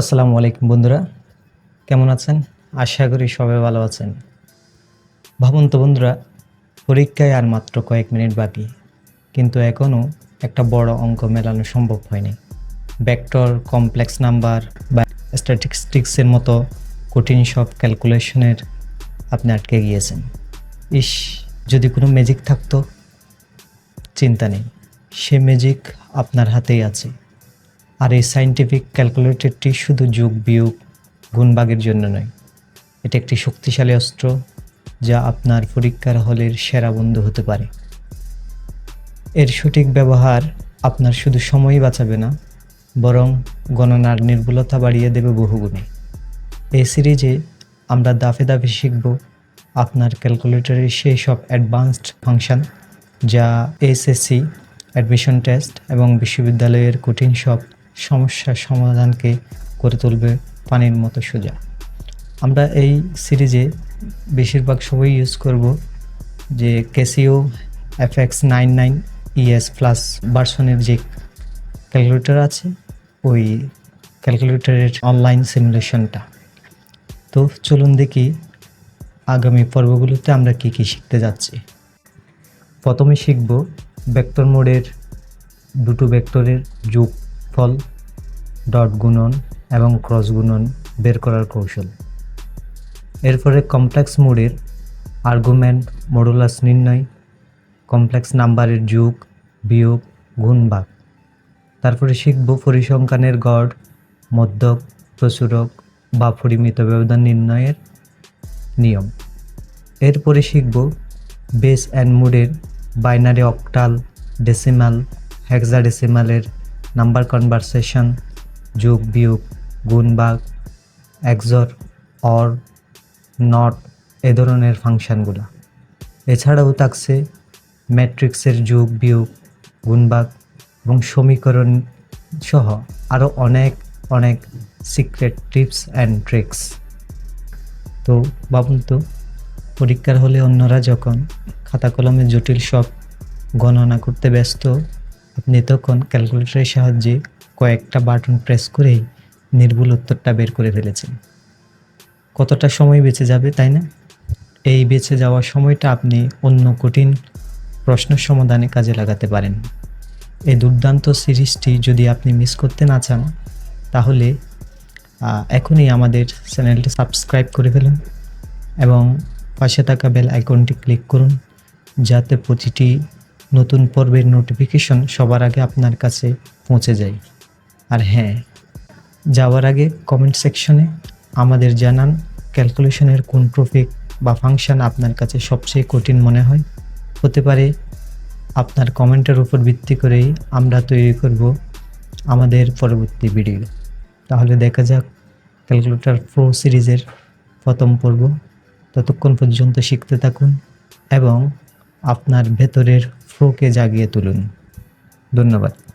আসসালামু আলাইকুম বন্ধুরা, কেমন আছেন? আশা করি সবাই ভালো আছেন। ভাবুন তো বন্ধুরা, পরীক্ষায় আর মাত্র কয়েক মিনিট বাকি, কিন্তু এখনও একটা বড় অঙ্ক মেলানো সম্ভব হয়নি। ভেক্টর কমপ্লেক্স নাম্বার বা স্ট্যাটিস্টিক্সের মতো কঠিন সব ক্যালকুলেশনের আপনি আটকে গিয়েছেন। ইস, যদি কোনো ম্যাজিক থাকতো, চিন্তা নেই, সে ম্যাজিক আপনার হাতেই আছে। আর এই সাইন্টিফিক ক্যালকুলেটরটি শুধু যোগ, বিয়োগ, গুণবাগের জন্য নয়। এটা একটি শক্তিশালী অস্ত্র যা আপনার পরীক্ষার হলের সেরা বন্ধু হতে পারে। এর সঠিক ব্যবহার আপনার শুধু সময়ই বাঁচাবে না, বরং গণনার নির্ভুলতা বাড়িয়ে দেবে বহুগুণে। এই সিরিজে আমরা দাফে দাফে শিখব আপনার ক্যালকুলেটরের সেই সব অ্যাডভান্সড ফাংশন যা এসএসসি অ্যাডমিশন টেস্ট এবং বিশ্ববিদ্যালয়ের কঠিন সব সমস্যার সমাধানকে করে তুলবে পানির মতো সোজা। আমরা এই সিরিজে বেশিরভাগ সময় ইউজ করব যে Casio F X nine nine ES plus ভার্সনের যে ক্যালকুলেটর আছে, ওই ক্যালকুলেটরের অনলাইন সিমুলেশনটা তো চলুন দেখি আগামী পর্বগুলোতে আমরা কি কি শিখতে যাচ্ছি। প্রথমে শিখব ভেক্টর মোডের দুটো ভেক্টরের যোগফল ডট গুণন এবং ক্রস গুণন বের করার কৌশল। এরপরে কমপ্লেক্স মোডের আর্গুমেন্ট মডুলাস নির্ণয় কমপ্লেক্স নাম্বারের যুগ, বিয়োগ, গুণ, ভাগ। তারপরে শিখব পরিসংখ্যানের গড়, মধ্যক, প্রচুরক বা পরিমিত ব্যবধান নির্ণয়ের নিয়ম। এরপরে শিখব বেস অ্যান্ড মুডের বাইনারি অক্টাল ডেসিমাল হেক্সাডেসিমালের নাম্বার কনভারসেশন যোগ বিয়োগ, গুণ ভাগ একজর অর, নট এ ধরনের ফাংশনগুলো। এছাড়াও থাকছে ম্যাট্রিক্সের যোগ বিয়োগ গুণভাগ এবং সমীকরণ সহ আরও অনেক অনেক সিক্রেট টিপস অ্যান্ড ট্রিক্স তো ভাবুন তো, পরীক্ষার হলে অন্যরা যখন খাতা কলমে জটিল সব গণনা করতে ব্যস্ত, আপনি তখন ক্যালকুলেটরের সাহায্যে কয়েকটা বাটন প্রেস করেই নির্ভুল উত্তরটা বের করে ফেলেছেন। কতটা সময় বেঁচে যাবে, তাই না? এই বেঁচে যাওয়ার সময়টা আপনি অন্য কঠিন প্রশ্ন সমাধানে কাজে লাগাতে পারেন। এই দুর্দান্ত সিরিজটি যদি আপনি মিস করতে না চান, তাহলে এখনই আমাদের চ্যানেলটি সাবস্ক্রাইব করে ফেলুন এবং পাশে থাকা বেল আইকনটি ক্লিক করুন, যাতে প্রতিটি নতুন পর্বের নোটিফিকেশন সবার আগে আপনার কাছে পৌঁছে যায়। আর হ্যাঁ যাওয়ার আগে কমেন্ট সেকশনে আমাদের জানান ক্যালকুলেশনের কোন টপিক বা ফাংশন আপনার কাছে সবচেয়ে কঠিন মনে হয়। হতে পারে আপনার কমেন্টের উপর ভিত্তি করেই আমরা তৈরি করব আমাদের পরবর্তী ভিডিও তাহলে দেখা যাক ক্যালকুলেটর প্রো সিরিজের প্রথম পর্ব ততক্ষণ পর্যন্ত শিখতে থাকুন এবং আপনার ভেতরের ফ্লোকে জাগিয়ে তুলুন। ধন্যবাদ।